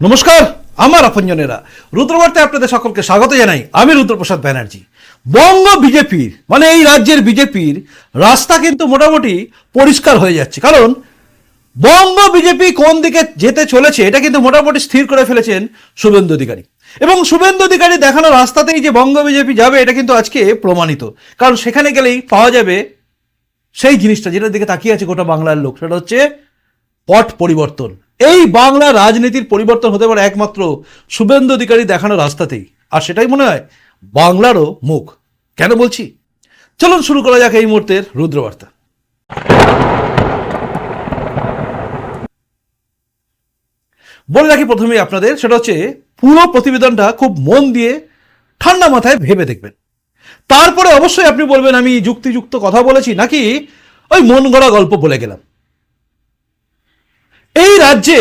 নমস্কার, আমার আপনজনেরা। রুদ্রবার্তায় আপনাদের সকলকে স্বাগত জানাই। আমি রুদ্রপ্রসাদ ব্যানার্জি। বঙ্গ বিজেপির মানে এই রাজ্যের বিজেপির রাস্তা কিন্তু মোটামুটি পরিষ্কার হয়ে যাচ্ছে। কারণ বঙ্গ বিজেপি কোন দিকে যেতে চলেছে, এটা কিন্তু মোটামুটি স্থির করে ফেলেছেন শুভেন্দু অধিকারী। এবং শুভেন্দু অধিকারী দেখানো রাস্তাতেই যে বঙ্গ বিজেপি যাবে, এটা কিন্তু আজকে প্রমাণিত। কারণ সেখানে গেলেই পাওয়া যাবে সেই জিনিসটা, যেটার দিকে তাকিয়ে আছে গোটা বাংলার লোক, সেটা হচ্ছে পট পরিবর্তন। এই বাংলা রাজনীতির পরিবর্তন হতে পারে একমাত্র শুভেন্দু অধিকারী দেখানো রাস্তাতেই। আর সেটাই মনে হয় বাংলারও মুখ। কেন বলছি? চলুন শুরু করা যাক এই মুহূর্তের রুদ্রবার্তা। বলে রাখি প্রথমেই আপনাদের, সেটা হচ্ছে পুরো প্রতিবেদনটা খুব মন দিয়ে ঠান্ডা মাথায় ভেবে দেখবেন। তারপরে অবশ্যই আপনি বলবেন, আমি যুক্তিযুক্ত কথা বলেছি নাকি ওই মন গড়া গল্প বলে গেলাম। এই রাজ্যে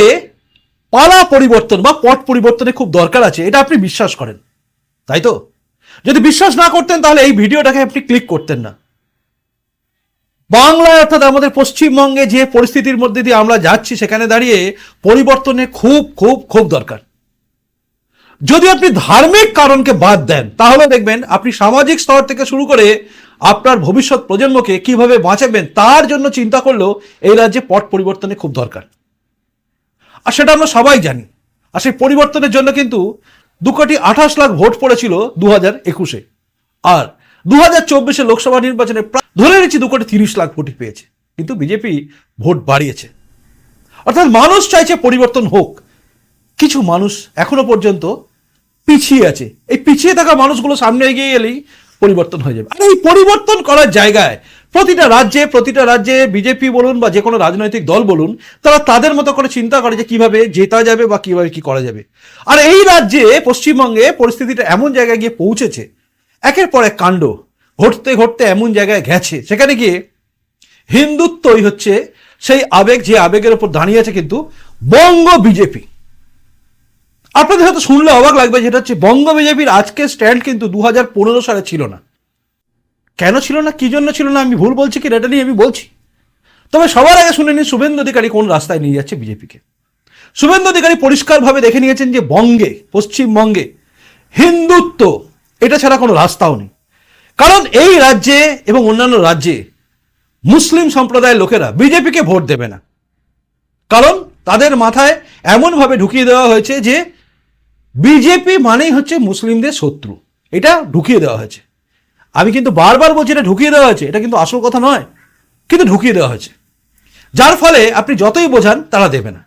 পালা পরিবর্তন বা পট পরিবর্তনে খুব দরকার আছে, এটা আপনি বিশ্বাস করেন। তাই তো? যদি বিশ্বাস না করতেন তাহলে এই ভিডিওটাকে আপনি ক্লিক করতেন না। বাংলায় অর্থাৎ আমাদের পশ্চিমবঙ্গে যে পরিস্থিতির মধ্যে দিয়ে আমরা যাচ্ছি, সেখানে দাঁড়িয়ে পরিবর্তনে খুব খুব খুব দরকার। যদি আপনি ধার্মিক কারণকে বাদ দেন, তাহলে দেখবেন আপনি সামাজিক স্তর থেকে শুরু করে আপনার ভবিষ্যৎ প্রজন্মকে কীভাবে বাঁচাবেন, তার জন্য চিন্তা করলেও এই রাজ্যে পট পরিবর্তনে খুব দরকার। আর সেটা আমরা সবাই জানি। আর সেই পরিবর্তনের জন্য কিন্তু দু কোটি আঠাশ লাখ ভোট পড়েছিল দু হাজার একুশে। আর দু হাজার চব্বিশে লোকসভা নির্বাচনে ধরে নিচ্ছি দু কোটি তিরিশ লাখ ভোটই পেয়েছে। কিন্তু বিজেপি ভোট বাড়িয়েছে। অর্থাৎ মানুষ চাইছে পরিবর্তন হোক। কিছু মানুষ এখনও পর্যন্ত পিছিয়ে আছে। এই পিছিয়ে থাকা মানুষগুলো সামনে এগিয়ে এলেই পরিবর্তন হয়ে যাবে। আর এই পরিবর্তন করার জায়গায় প্রতিটা রাজ্যে প্রতিটা রাজ্যে বিজেপি বলুন বা যে কোনো রাজনৈতিক দল বলুন, তারা তাদের মতো করে চিন্তা করে যে কীভাবে জেতা যাবে বা কীভাবে কি করা যাবে। আর এই রাজ্যে, পশ্চিমবঙ্গে পরিস্থিতিটা এমন জায়গায় গিয়ে পৌঁছেছে, একের পর এক কাণ্ড, ঘটতে ঘটতে এমন জায়গায় গেছে। সেখানে গিয়ে হিন্দুত্বই হচ্ছে সেই আবেগ, যে আবেগের উপর দাঁড়িয়ে আছে কিন্তু বঙ্গ বিজেপি। আপনাদের হয়তো শুনলে অবাক লাগবে, যেটা হচ্ছে বঙ্গ বিজেপির আজকের স্ট্যান্ড কিন্তু দু হাজার পনেরো সালে ছিল না। কেন ছিল না, কি জন্য ছিল না, আমি ভুল বলছি কি, এটা নিয়ে আমি বলছি। তবে সবার আগে শুনে নিন শুভেন্দু অধিকারী কোন রাস্তায় নিয়ে যাচ্ছে বিজেপিকে। শুভেন্দু অধিকারী পরিষ্কারভাবে দেখে নিয়েছেন যে বঙ্গে, পশ্চিমবঙ্গে হিন্দুত্ব, এটা ছাড়া কোনো রাস্তাও নেই। কারণ এই রাজ্যে এবং অন্যান্য রাজ্যে মুসলিম সম্প্রদায়ের লোকেরা বিজেপিকে ভোট দেবে না। কারণ তাদের মাথায় এমনভাবে ঢুকিয়ে দেওয়া হয়েছে যে বিজেপি মানেই হচ্ছে মুসলিমদের শত্রু। এটা ঢুকিয়ে দেওয়া হয়েছে। আমি কিন্তু বারবার বলছি এটা ঢুকিয়ে দেওয়া হয়েছে, এটা কিন্তু আসল কথা নয়, কিন্তু ঢুকিয়ে দেওয়া হয়েছে। যার ফলে আপনি যতই বোঝান, তারা দেবে না।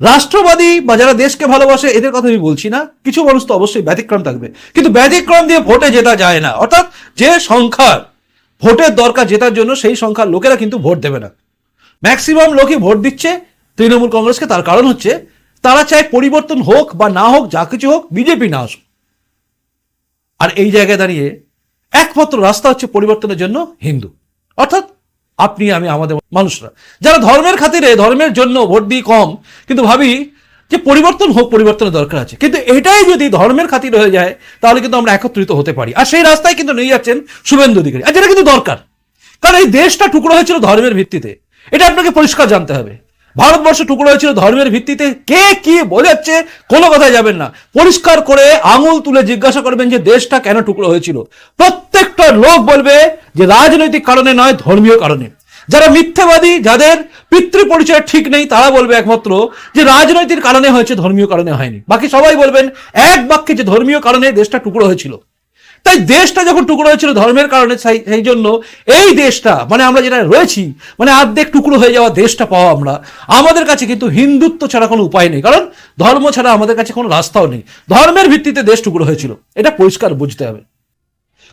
রাষ্ট্রবাদী বা যারা দেশকে ভালোবাসে, এদের কথা আমি বলছি না, কিছু মানুষ তো অবশ্যই ব্যতিক্রম থাকবে। কিন্তু ব্যতিক্রম দিয়ে ভোটে জেতা যায় না, অর্থাৎ যে সংখ্যার ভোটের দরকার জেতার জন্য, সেই সংখ্যার লোকেরা কিন্তু ভোট দেবে না। ম্যাক্সিমাম লোকই ভোট দিচ্ছে, তৃণমূল কংগ্রেসকে তার কারণ হচ্ছে, তারা চায় পরিবর্তন হোক বা না হোক, যা কিছু হোক, বিজেপি না আসুক। আর এই জায়গায় দাঁড়িয়ে একমাত্র রাস্তা হচ্ছে পরিবর্তনের জন্য হিন্দু। অর্থাৎ আপনি, আমি, আমাদের মানুষরা। যারা ধর্মের খাতিরে, ধর্মের জন্য ভোট দিই কম, কিন্তু ভাবি যে পরিবর্তন হোক, পরিবর্তনের দরকার আছে। কিন্তু এটাই যদি ধর্মের খাতির হয়ে যায়, তাহলে কিন্তু আমরা একত্রিত হতে পারি। আর সেই রাস্তায় কিন্তু নিয়ে যাচ্ছেন শুভেন্দু অধিকারী। আর যেটা কিন্তু দরকার। কারণ এই দেশটা টুকরো হয়েছিল ধর্মের ভিত্তিতে। এটা আপনাকে পরিষ্কার জানতে হবে। ভারতবর্ষ টুকরো হয়েছিল ধর্মের ভিত্তিতে। কে কি বোঝাচ্ছে কোনো কথায় যাবেন না। পরিষ্কার করে আঙুল তুলে জিজ্ঞাসা করবেন যে দেশটা কেন টুকরো হয়েছিল। প্রত্যেকটা লোক বলবে যে রাজনৈতিক কারণে নয়, ধর্মীয় কারণে। যারা মিথ্যাবাদী, যাদের পিতৃ পরিচয় ঠিক নেই, তারা বলবে একমাত্র যে রাজনৈতিক কারণে হয়েছে, ধর্মীয় কারণে হয়নি। বাকি সবাই বলবেন, এক বাক্যে যে ধর্মীয় কারণে দেশটা টুকরো হয়েছিল। তাই দেশটা যখন টুকরো হয়েছিল ধর্মের কারণে, সেই জন্য এই দেশটা মানে আমরা যেটা রয়েছি মানে অর্ধেক টুকরো হয়ে যাওয়া দেশটা পাওয়া আমরা। আমাদের কাছে কিন্তু হিন্দুত্ব ছাড়া কোনো উপায় নেই, কারণ ধর্ম ছাড়া আমাদের কাছে কোনো রাস্তাও নেই। ধর্মের ভিত্তিতে দেশ টুকরো হয়েছিল, এটা পরিষ্কার বুঝতে হবে।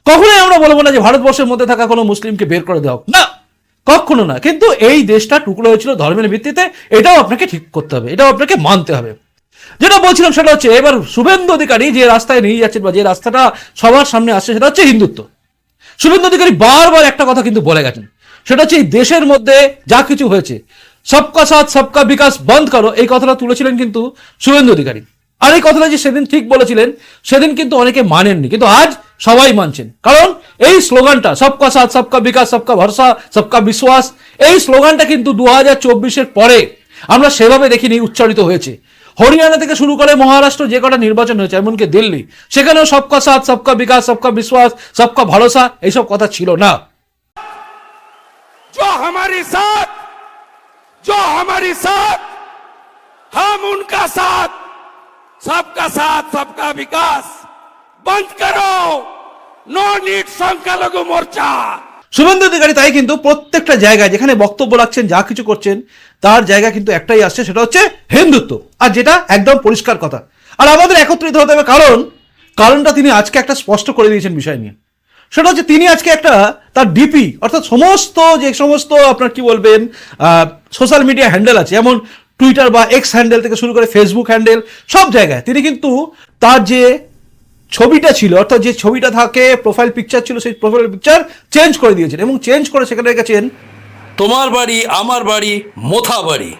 কখনোই আমরা বলব না যে ভারতবর্ষের মধ্যে থাকা কোনো মুসলিমকে বের করে দেওয়া। না, কখনো না, কিন্তু এই দেশটা টুকরো হয়েছিল ধর্মের ভিত্তিতে, এটাও আপনাকে ঠিক করতে হবে, এটাও আপনাকে মানতে হবে। যেটা বলছিলাম সেটা হচ্ছে, এবার শুভেন্দু অধিকারী যে রাস্তায় নিয়ে যাচ্ছেন বা যে রাস্তাটা সবার সামনে আসছে, সেটা হচ্ছে হিন্দুত্ব। শুভেন্দু অধিকারী বারবার একটা কথা কিন্তু বলে গেছেন। সেটা হচ্ছে এই দেশের মধ্যে যা কিছু হয়েছে, সবকা সাথ, সবকা বিকাশ, বন্ধ করো, এই কথাটা তুলেছিলেন কিন্তু শুভেন্দু অধিকারী। আর এই কথাটা যে সেদিন ঠিক বলেছিলেন, সেদিন কিন্তু অনেকে মানেননি, কিন্তু আজ সবাই মানছেন। কারণ এই স্লোগানটা, সবকা সাথ, সবকা বিকাশ, সবকা ভরসা, সবকা বিশ্বাস, এই স্লোগানটা কিন্তু দু হাজার পরে আমরা সেভাবে দেখিনি, উচ্চারিত হয়েছে। হরিয়ানা থেকে শুরু করে মহারাষ্ট্র যে কটা নির্বাচন হয়েছে এমনকি দিল্লি সেখানেও সবকা সাথ সবকা বিকাশ সবকা বিশ্বাস সবকা ভরসা এইসব কথা ছিল না जो हमारे साथ जो हमारे साथ हम उनका साथ सबका साथ सबका विकास बंद करो नो नीट संख्यालघु मोर्चा শুভেন্দু অধিকারী তাই কিন্তু প্রত্যেকটা জায়গায় যেখানে বক্তব্য রাখছেন, যা কিছু করছেন, তার জায়গা কিন্তু একটাই আসছে, সেটা হচ্ছে হিন্দুত্ব। আর যেটা একদম পরিষ্কার কথা। আর আমাদের একত্রিত হতে হবে কারণ, কারণটা তিনি আজকে একটা স্পষ্ট করে দিয়েছেন বিষয় নিয়ে। সেটা হচ্ছে তিনি আজকে একটা তার ডিপি অর্থাৎ সমস্ত যে সমস্ত আপনার কি বলবেন সোশ্যাল মিডিয়া হ্যান্ডেল আছে, যেমন টুইটার বা এক্স হ্যান্ডেল থেকে শুরু করে ফেসবুক হ্যান্ডেল সব জায়গায়। তিনি কিন্তু তার যে ছবিটা ছিল অর্থাৎ যে ছবিটা থাকে প্রোফাইল পিকচার ছিল সেই প্রোফাইল পিকচার চেঞ্জ করে দিয়েছেন এবং চেঞ্জ করে সেখানে রেখেছেন তোমার বাড়ি আমার বাড়ি মোথা বাড়ি।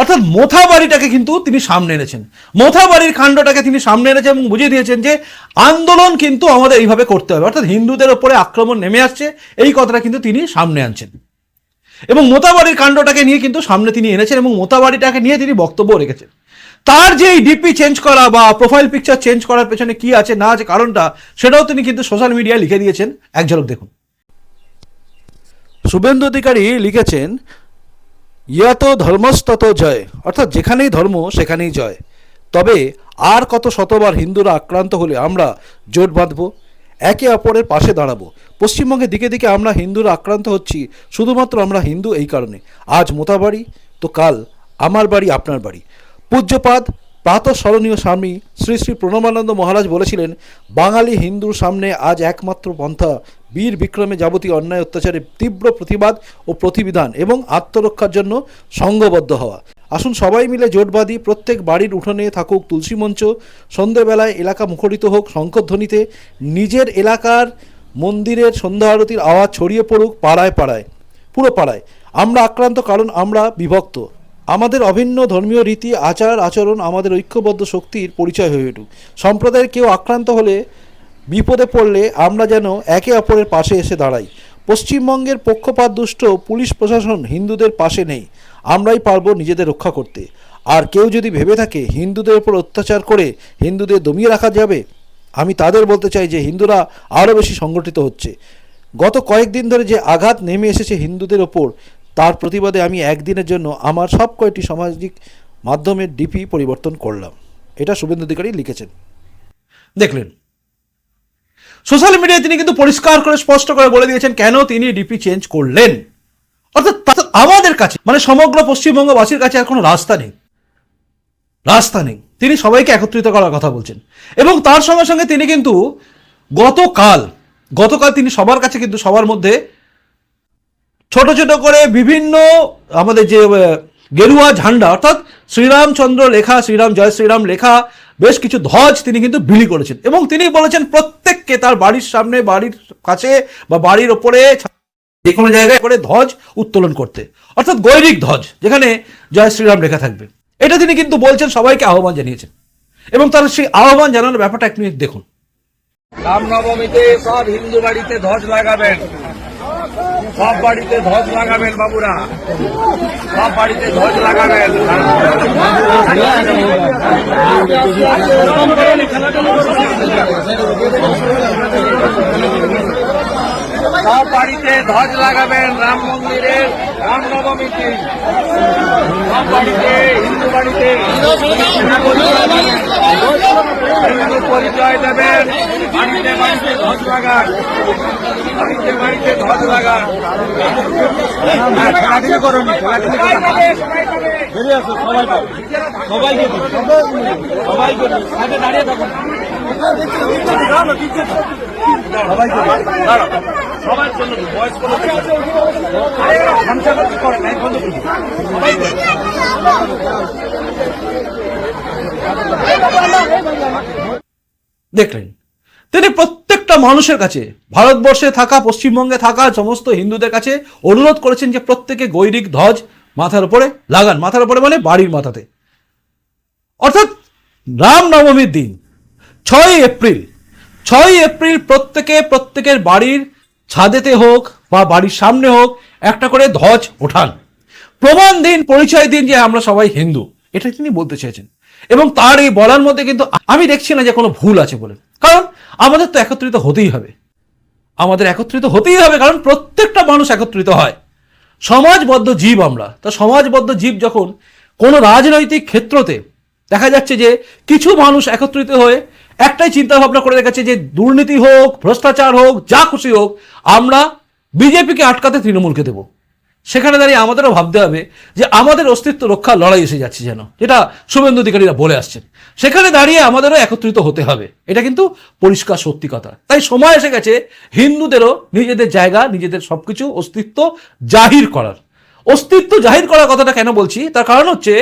অর্থাৎ মোথা বাড়িটাকে কিন্তু তিনি সামনে এনেছেন। মোথা বাড়ির কাণ্ডটাকে তিনি সামনে এনেছেন এবং বুঝিয়ে দিয়েছেন যে আন্দোলন কিন্তু আমাদের এইভাবে করতে হবে। অর্থাৎ হিন্দুদের ওপরে আক্রমণ নেমে আসছে এই কথাটা কিন্তু তিনি সামনে আনছেন। এবং মোতাবাড়ির কাণ্ডটাকে নিয়ে কিন্তু সামনে তিনি এনেছেন এবং মোতাবাড়িটাকে নিয়ে তিনি বক্তব্য রেখেছেন। তার যে এই ডিপি চেঞ্জ করা বা প্রোফাইল পিকচার চেঞ্জ করার পেছনে কি আছে, না আছে কারণটা, সেটাও তিনি কিন্তু সোশ্যাল মিডিয়ায় লিখে দিয়েছেন। এক ঝলক দেখুন। শুভেন্দু অধিকারী লিখেছেন, ইয়াত ধর্মস্তত জয়। অর্থাৎ যেখানেই ধর্ম, সেখানেই জয়। তবে আর কত শতবার হিন্দুরা আক্রান্ত হলে আমরা জোট বাঁধব? একে অপরের পাশে দাঁড়াবো। পশ্চিমবঙ্গে দিকে দিকে আমরা হিন্দুরা আক্রান্ত হচ্ছি, শুধুমাত্র আমরা হিন্দু এই কারণে। আজ মোতাবাড়ি তো কাল আমার বাড়ি, আপনার বাড়ি। পূজ্যপাদ প্রাতঃস্মরণীয় স্বামী শ্রী শ্রী প্রণবানন্দ মহারাজ বলেছিলেন, বাঙালি হিন্দুর সামনে আজ একমাত্র পন্থা, বীর বিক্রমে যাবতীয় অন্যায় অত্যাচারের তীব্র প্রতিবাদ ও প্রতিবিধান এবং আত্মরক্ষার জন্য সংঘবদ্ধ হওয়া। আসুন সবাই মিলে জোটবাদী প্রত্যেক বাড়ির উঠোনে থাকুক তুলসী মঞ্চ। সন্ধ্যেবেলায় এলাকা মুখরিত হোক শঙ্করধ্বনিতে নিজের এলাকার মন্দিরের সন্ধ্যা আরতির আওয়াজ ছড়িয়ে পড়ুক পাড়ায় পাড়ায়, পুরো পাড়ায়। আমরা আক্রান্ত কারণ আমরা বিভক্ত। আমাদের অভিন্ন ধর্মীয় রীতি, আচার, আচরণ আমাদের ঐক্যবদ্ধ শক্তির পরিচয় হয়ে উঠুক। সম্প্রদায়ের কেউ আক্রান্ত হলে বিপদে পড়লে আমরা যেন একে অপরের পাশে এসে দাঁড়াই। পশ্চিমবঙ্গের পক্ষপাত দুষ্ট পুলিশ প্রশাসন হিন্দুদের পাশে নেই। আমরাই পারব নিজেদের রক্ষা করতে। আর কেউ যদি ভেবে থাকে হিন্দুদের উপর অত্যাচার করে হিন্দুদের দমিয়ে রাখা যাবে, আমি তাদের বলতে চাই যে হিন্দুরা আরও বেশি সংগঠিত হচ্ছে। গত কয়েকদিন ধরে যে আঘাত নেমে এসেছে হিন্দুদের ওপর, তার প্রতিবাদে আমি একদিনের জন্য আমার সব কয়টি সামাজিক মাধ্যমের ডিপি পরিবর্তন করলাম। এটা শুভেন্দু অধিকারী লিখেছেন। দেখলেন সোশ্যাল মিডিয়ায় তিনি কিন্তু পরিষ্কার করে, স্পষ্ট করে বলে দিয়েছেন কেন তিনি ডিপি চেঞ্জ করলেন। অর্থাৎ আমাদের কাছে মানে সমগ্র পশ্চিমবঙ্গবাসীর কাছে কোনো রাস্তা নেই। রাস্তা নেই। তিনি সবাইকে একত্রিত করার কথা বলছেন। এবং তার সঙ্গে সঙ্গে তিনি কিন্তু গতকাল গতকাল তিনি সবার কাছে কিন্তু সবার মধ্যে ছোট ছোট করে বিভিন্ন আমাদের যে গেরুয়া ঝান্ডা, অর্থাৎ শ্রীরামচন্দ্র লেখা, শ্রীরাম জয় শ্রীরাম লেখা, বেশ কিছু ধ্বজ তিনি কিন্তু বিলি করেছেন। এবং তিনি বলেছেন প্রত্যেককে তার বাড়ির সামনে, বাড়ির কাছে বা বাড়ির ওপরে যে কোনো জায়গায় করে ধ্বজ উত্তোলন করতে। অর্থাৎ গৈরিক ধ্বজ, যেখানে জয় শ্রীরাম লেখা থাকবে। এটা তিনি কিন্তু বলছেন, সবাইকে আহ্বান জানিয়েছেন। এবং তার সেই আহ্বান জানানোর ব্যাপারটা এক মিনিট দেখুন। রামনবমীতে সব হিন্দু বাড়িতে ধ্বজ লাগাবেন। সব বাড়িতে ধ্বজ লাগাবেন বাবুরা। সব বাড়িতে ধ্বজ লাগাবেন। খেলা সব বাড়িতে ধ্বজ লাগাবেন রাম মন্দিরে রামনবমীতে সব বাড়িতে হিন্দু বাড়িতে হিন্দু পরিচয় দেবেন বাড়িতে বাড়িতে ধ্বজ লাগান। বাড়িতে বাড়িতে ধ্বজ লাগান। খেলাধুলো করুন বেরিয়ে আসো সবাই সবাইকে সবাইকে দিন। দাঁড়িয়ে থাকুন। দেখলেন, তিনি প্রত্যেকটা মানুষের কাছে, ভারতবর্ষে থাকা, পশ্চিমবঙ্গে থাকা, সমস্ত হিন্দুদের কাছে অনুরোধ করেছেন যে প্রত্যেকে গৈরিক ধ্বজ মাথার উপরে লাগান, মাথার উপরে মানে বাড়ির মাথাতে। অর্থাৎ রাম নবমীর দিন, ছয়ই এপ্রিল ছয়ই এপ্রিল প্রত্যেকে প্রত্যেকের বাড়ির ছাদেতে হোক বা বাড়ির সামনে হোক, একটা করে ধ্বজ ওঠান। প্রমাণ দিন, পরিচয় দিন যে আমরা সবাই হিন্দু। এটা তিনি বলতে চেয়েছেন। এবং তার এই বলার মধ্যে কিন্তু আমি দেখছি না যে কোনো ভুল আছে বলে। কারণ আমাদের তো একত্রিত হতেই হবে। আমাদের একত্রিত হতেই হবে কারণ প্রত্যেকটা মানুষ একত্রিত হয়। সমাজবদ্ধ জীব আমরা। তা সমাজবদ্ধ জীব যখন কোনো রাজনৈতিক ক্ষেত্রতে দেখা যাচ্ছে যে কিছু মানুষ একত্রিত হয়ে একটাই চিন্তা ভাবনা করে রেখেছে যে দুর্নীতি হোক, ভ্রষ্টাচার হোক, যা খুশি হোক, আমরা বিজেপিকে আটকাতে তৃণমূলকে দেবো। সেখানে দাঁড়িয়ে আমাদেরও ভাবতে হবে যে আমাদের অস্তিত্ব রক্ষার লড়াই এসে যাচ্ছে যেন, যেটা শুভেন্দু অধিকারীরা বলে আসছেন। সেখানে দাঁড়িয়ে আমাদেরও একত্রিত হতে হবে। এটা কিন্তু পরিষ্কার সত্যি কথা। তাই সময় এসে গেছে হিন্দুদেরও নিজেদের জায়গা, নিজেদের সবকিছু অস্তিত্ব জাহির করার। অস্তিত্ব জাহির করার কথাটা কেন বলছি? তার কারণ হচ্ছে,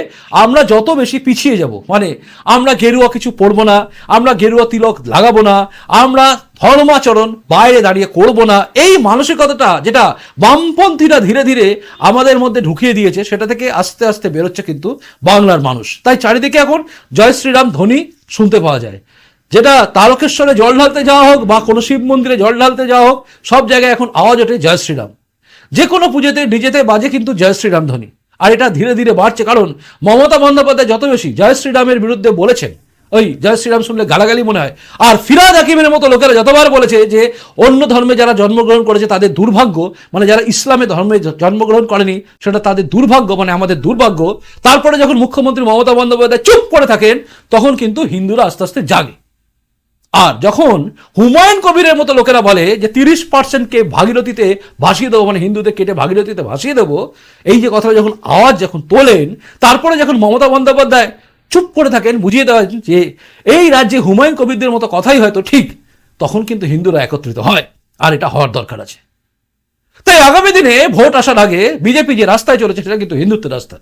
আমরা যত বেশি পিছিয়ে যাব মানে আমরা গেরুয়া কিছু পরবো না, আমরা গেরুয়া তিলক লাগাবো না, আমরা ধর্মাচরণ বাইরে দাঁড়িয়ে করব না, এই মানসিকতাটা যেটা বামপন্থীরা ধীরে ধীরে আমাদের মধ্যে ঢুকিয়ে দিয়েছে, সেটা থেকে আস্তে আস্তে বেরোচ্ছে কিন্তু বাংলার মানুষ। তাই চারিদিকে এখন জয় শ্রীরাম ধ্বনি শুনতে পাওয়া যায়। যেটা তারকেশ্বরে জল ঢালতে যাওয়া হোক বা কোনো শিব মন্দিরে জল ঢালতে যাওয়া হোক, সব জায়গায় এখন আওয়াজ ওঠে জয় শ্রীরাম। যে কোনো পুজোতে ডিজেতে বাজে কিন্তু জয় শ্রীরাম ধ্বনি আর এটা ধীরে ধীরে বাড়ছে কারণ মমতা বন্দ্যোপাধ্যায় যত বেশি জয় শ্রীরামের বিরুদ্ধে বলেছেন, ওই জয় শ্রীরাম শুনলে গালাগালি মনে হয়, আর ফিরাদ হাকিমের মতো লোকেরা যতবার বলেছে যে অন্য ধর্মে যারা জন্মগ্রহণ করেছে তাদের দুর্ভাগ্য মানে যারা ইসলামে ধর্মে জন্মগ্রহণ করেনি সেটা তাদের দুর্ভাগ্য মানে আমাদের দুর্ভাগ্য। তারপরে যখন মুখ্যমন্ত্রী মমতা বন্দ্যোপাধ্যায় চুপ করে থাকেন, তখন কিন্তু হিন্দুরা আস্তে আস্তে জাগে। আর যখন হুমায়ুন কবিরের মতো লোকেরা বলে যে তিরিশ পার্সেন্টকে ভাগীরথীতে ভাসিয়ে দেবো মানে হিন্দুদের কেটে ভাগীরথীতে ভাসিয়ে দেবো, এই যে কথাটা যখন আওয়াজ যখন তোলেন, তারপরে যখন মমতা বন্দ্যোপাধ্যায় চুপ করে থাকেন, বুঝিয়ে দেওয়া যে এই রাজ্যে হুমায়ুন কবিরদের মতো কথাই হয়তো ঠিক, তখন কিন্তু হিন্দুরা একত্রিত হয়, আর এটা হওয়ার দরকার আছে। তাই আগামী দিনে ভোট আসার আগে বিজেপি যে রাস্তায় চলেছে, সেটা কিন্তু হিন্দুত্বের রাস্তা।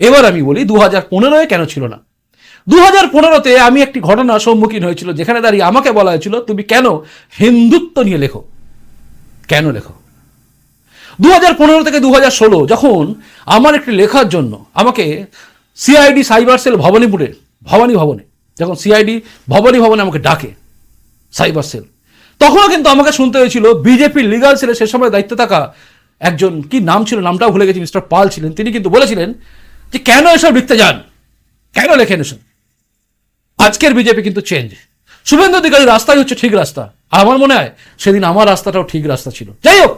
এবার আমি বলি দু হাজার পনেরোয় কেন ছিল না? দু হাজার পনেরোতে আমি একটি ঘটনার সম্মুখীন হয়েছিল, যেখানে দাঁড়িয়ে আমাকে বলা হয়েছিল, তুমি কেন হিন্দুত্ব নিয়ে লেখো? কেন লেখো? দু হাজার পনেরো থেকে দু হাজার ষোলো, যখন আমার একটি লেখার জন্য আমাকে সিআইডি সাইবার সেল ভবানীপুরে, ভবানী ভবনে, যখন সিআইডি ভবানী ভবনে আমাকে ডাকে সাইবার সেল তখনও কিন্তু আমাকে শুনতে হয়েছিল বিজেপির লিগাল সেলে সে সময় দায়িত্বে থাকা একজন, কি নাম ছিল, নামটাও ভুলে গেছি, মিস্টার পাল ছিলেন, তিনি কিন্তু বলেছিলেন যে, কেন এসব লিখতে যান? কেন লেখেন এসব? আজকের বিজেপি কিন্তু চেঞ্জ শুভেন্দু অধিকারী রাস্তাই হচ্ছে ঠিক রাস্তা। আমার মনে হয় সেদিন আমার রাস্তাটাও ঠিক রাস্তা ছিল। যাই হোক,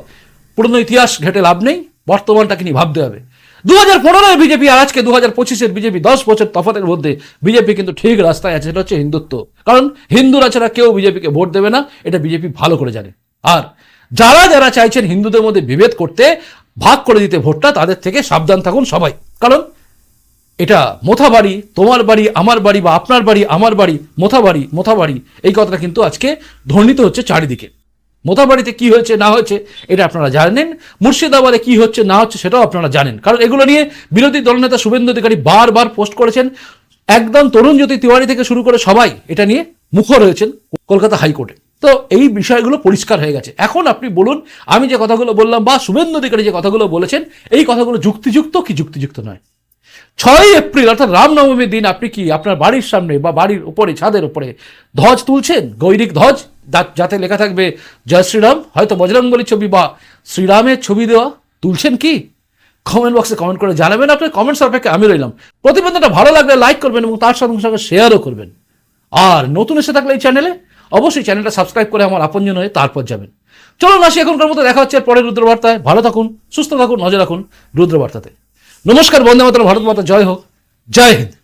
পুরনো ইতিহাস ঘেটে লাভ নেই, বর্তমানটাকে নিয়ে ভাবতে হবে। দু হাজার পনেরোয় বিজেপি আর আজকে দু হাজার পঁচিশের বিজেপি দশ বছর তফাতের মধ্যে বিজেপি কিন্তু ঠিক রাস্তায় আছে, সেটা হচ্ছে হিন্দুত্ব। কারণ হিন্দুরা ছাড়া কেউ বিজেপিকে ভোট দেবে না, এটা বিজেপি ভালো করে জানে। আর যারা যারা চাইছেন হিন্দুদের মধ্যে বিভেদ করতে, ভাগ করে দিতে ভোটটা, তাদের থেকে সাবধান থাকুন সবাই। কারণ এটা মোথা বাড়ি, তোমার বাড়ি, আমার বাড়ি বা আপনার বাড়ি, আমার বাড়ি, মোথা বাড়ি মোথা বাড়ি, এই কথাটা কিন্তু আজকে ধ্বনিত হচ্ছে চারিদিকে। মোথা বাড়িতে কি হয়েছে, না হয়েছে, এটা আপনারা জানেন। মুর্শিদাবাদে কি হচ্ছে, না হচ্ছে, সেটাও আপনারা জানেন। কারণ এগুলো নিয়ে বিরোধী দলনেতা শুভেন্দু অধিকারী বারবার পোস্ট করেছেন। একদম তরুণ জ্যোতি তিওয়ারি থেকে শুরু করে সবাই এটা নিয়ে মুখর হয়েছেন কলকাতা হাইকোর্টে। তো এই বিষয়গুলো পরিষ্কার হয়ে গেছে। এখন আপনি বলুন, আমি যে কথাগুলো বললাম বা শুভেন্দু অধিকারী যে কথাগুলো বলেছেন, এই কথাগুলো যুক্তিযুক্ত কি যুক্তিযুক্ত নয়? ছয়ই এপ্রিল, অর্থাৎ রামনবমীর দিন, আপনি কি আপনার বাড়ির সামনে বা বাড়ির উপরে, ছাদের উপরে ধ্বজ তুলছেন? গৈরিক ধ্বজ যাতে লেখা থাকবে, জয় শ্রীরাম হয়তো বজরঙ্গলির ছবি বা শ্রীরামের ছবি দেওয়া তুলছেন কি? কমেন্ট বক্সে কমেন্ট করে জানাবেন আপনার কমেন্টস অপেক্ষা আমি রইলাম। প্রতিবেদনটা ভালো লাগলে লাইক করবেন এবং তার সঙ্গে সঙ্গে শেয়ারও করবেন। আর নতুন এসে থাকলে এই চ্যানেলে অবশ্যই চ্যানেলটা সাবস্ক্রাইব করে আমার আপনজন হয়ে তারপর যাবেন। চলুন আসি এখনকার মতো, দেখা হচ্ছে পরের রুদ্রবার্তায়। ভালো থাকুন, সুস্থ থাকুন, নজর রাখুন রুদ্রবার্তাতে। নমস্কার বন্দে মাতার ভারত মাতা জয় হোক। জয় হিন্দ।